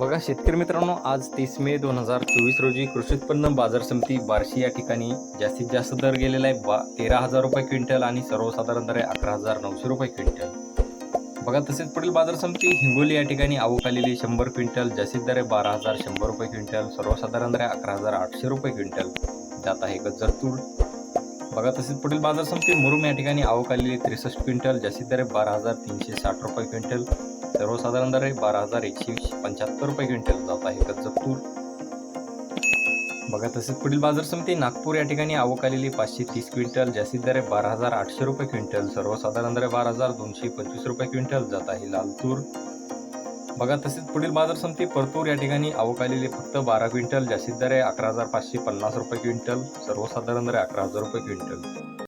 बघा शेतकरी मित्रांनो आज तीस मे दोन हजार चोवीस रोजी कृषी उत्पन्न बाजार समिती बार्शी या ठिकाणी जास्तीत जास्त दर गेलेला आहे. बा तेरा हजार रुपये क्विंटल आणि सर्वसाधारण दर आहे अकरा हजार नऊशे रुपये क्विंटल. बघा तसेच पुढील बाजार समिती हिंगोली या ठिकाणी आवक आलेली शंभर क्विंटल जास्तीत दर आहे बारा हजार शंभर रुपये क्विंटल सर्वसाधारण दर आहे अकरा हजार आठशे रुपये क्विंटल. जात आहे गज्जर तूर. बघा तसेच पुढील बाजार समिती मुरुम या ठिकाणी आवक आलेली त्रेसष्ट क्विंटल जास्तीत दर आहे बारा हजार तीनशे साठ रुपये क्विंटल. सर्वसाधारण दर बारा हजार एकशे पंच्याहत्तर रुपये क्विंटल जात आहे. गज्जब तूर. बघा तसेच पुढील बाजार समिती नागपूर या ठिकाणी आवक आलेली पाचशे तीस क्विंटल जास्तीत दर बारा हजार आठशे रुपये क्विंटल सर्वसाधारण दर बारा हजार दोनशे पंचवीस रुपये क्विंटल जात आहे. लाल तूर. बघा तसेच पुढील बाजार समिती परतूर या ठिकाणी आवक आलेली फक्त बारा क्विंटल जास्तीत दर आहे अकरा हजार पाचशे पन्नास रुपये क्विंटल सर्वसाधारण दर अकरा हजार रुपये क्विंटल.